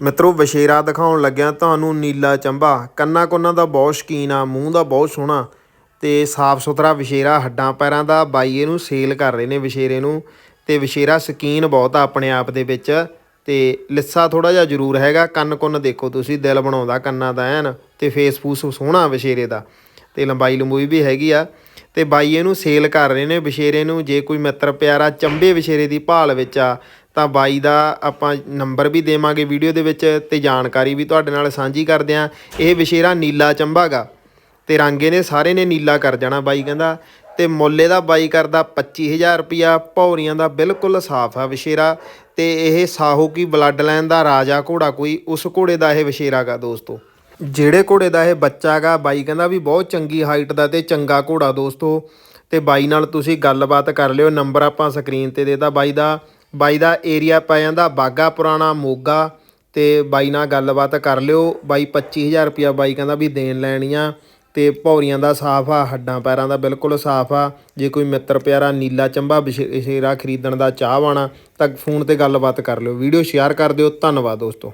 ਮਿੱਤਰੋ ਵਿਸ਼ੇਰਾ ਦਿਖਾਉਣ ਲੱਗਿਆ ਤੁਹਾਨੂੰ ਨੀਲਾ ਚੰਬਾ। ਕੰਨਾਂ ਕੋਨਾਂ ਦਾ ਬਹੁਤ ਸ਼ਕੀਨ ਆ, ਮੂੰਹ ਦਾ ਬਹੁਤ ਸੋਹਣਾ ਤੇ ਸਾਫ਼ ਸੁਥਰਾ ਵਿਸ਼ੇਰਾ ਹੱਡਾਂ ਪੈਰਾਂ ਦਾ ਬਾਈ ਇਹਨੂੰ ਸੇਲ ਕਰ ਰਹੇ ਨੇ ਵਿਸ਼ੇਰੇ ਨੂੰ ਤੇ ਵਿਸ਼ੇਰਾ ਸਕੀਨ ਬਹੁਤ ਆ ਆਪਣੇ ਆਪ ਦੇ ਵਿੱਚ ਤੇ ਲਿੱਸਾ ਥੋੜਾ ਜਿਹਾ ਜ਼ਰੂਰ ਹੈਗਾ। ਕੰਨ ਕੁੰਨ ਦੇਖੋ ਤੁਸੀਂ, ਦਿਲ ਬਣਾਉਂਦਾ ਕੰਨਾਂ ਦਾ ਐਨ ਤੇ ਫੇਸ ਫੂਸ ਸੋਹਣਾ ਵਿਸ਼ੇਰੇ ਦਾ ਤੇ ਲੰਬਾਈ ਲੰਬੂਈ ਵੀ ਹੈਗੀ ਆ ਤੇ ਬਾਈ ਇਹਨੂੰ ਸੇਲ ਕਰ ਰਹੇ ਨੇ ਵਿਸ਼ੇਰੇ ਨੂੰ। ਜੇ ਕੋਈ ਮਿੱਤਰ ਪਿਆਰਾ ਚੰਬੇ ਵਿਸ਼ੇਰੇ ਦੀ ਭਾਲ ਵਿੱਚ ਆ ਤਾਂ ਬਾਈ ਦਾ ਆਪਾਂ ਨੰਬਰ ਵੀ ਦੇਵਾਂਗੇ ਵੀਡੀਓ ਦੇ ਵਿੱਚ ਤੇ ਜਾਣਕਾਰੀ ਵੀ ਤੁਹਾਡੇ ਨਾਲ ਸਾਂਝੀ ਕਰਦੇ ਆਂ ਇਹ ਵਿਸ਼ੇਰਾ ਨੀਲਾ ਚੰਬਾਗਾ ਤੇ ਰਾਂਗੇ ਨੇ ਸਾਰੇ ਨੇ ਨੀਲਾ ਕਰ ਜਾਣਾ ਬਾਈ ਕਹਿੰਦਾ। ਤੇ ਮੁੱਲੇ ਦਾ ਬਾਈ ਕਰਦਾ 25000 ਰੁਪਿਆ ਭੌਰੀਆਂ ਦਾ ਬਿਲਕੁਲ ਸਾਫ਼ ਆ ਵਿਸ਼ੇਰਾ ਤੇ ਇਹ ਸਾਹੋ ਕੀ ਬਲੱਡ ਲਾਈਨ ਦਾ ਰਾਜਾ ਘੋੜਾ ਕੋਈ, ਉਸ ਘੋੜੇ ਦਾ ਇਹ ਵਿਸ਼ੇਰਾਗਾ ਦੋਸਤੋ। ਜਿਹੜੇ ਘੋੜੇ ਦਾ ਇਹ ਬੱਚਾਗਾ ਬਾਈ ਕਹਿੰਦਾ ਵੀ ਬਹੁਤ ਚੰਗੀ ਹਾਈਟ ਦਾ ਤੇ ਚੰਗਾ ਘੋੜਾ ਦੋਸਤੋ। ਤੇ ਬਾਈ ਨਾਲ ਤੁਸੀਂ ਗੱਲਬਾਤ ਕਰ ਲਿਓ, ਨੰਬਰ ਆਪਾਂ ਸਕਰੀਨ ਤੇ ਦੇਤਾ ਬਾਈ ਦਾ। ਬਾਈ ਦਾ ਏਰੀਆ ਪੈ ਜਾਂਦਾ ਬਾਗਾ ਪੁਰਾਣਾ, ਮੋਗਾ ਤੇ ਬਾਈ ਨਾਲ ਗੱਲਬਾਤ ਕਰ ਲਿਓ। ਬਾਈ 25000 ਰੁਪਿਆ ਬਾਈ ਕਹਿੰਦਾ ਵੀ ਦੇਣ ਲੈਣੀਆਂ ਤੇ ਭੌਰੀਆਂ ਦਾ ਸਾਫ਼ ਆ, ਹੱਡਾਂ ਪੈਰਾਂ ਦਾ ਬਿਲਕੁਲ ਸਾਫ਼ ਆ। ਜੇ ਕੋਈ ਮਿੱਤਰ ਪਿਆਰਾ ਨੀਲਾ ਚੰਬਾ ਵਿਸ਼ੇਰਾ ਖਰੀਦਣ ਦਾ ਚਾਹਵਾਨਾ ਤਾਂ ਫੋਨ ਤੇ ਗੱਲਬਾਤ ਕਰ ਲਿਓ। ਵੀਡੀਓ ਸ਼ੇਅਰ ਕਰ ਦਿਓ। ਧੰਨਵਾਦ ਦੋਸਤੋ।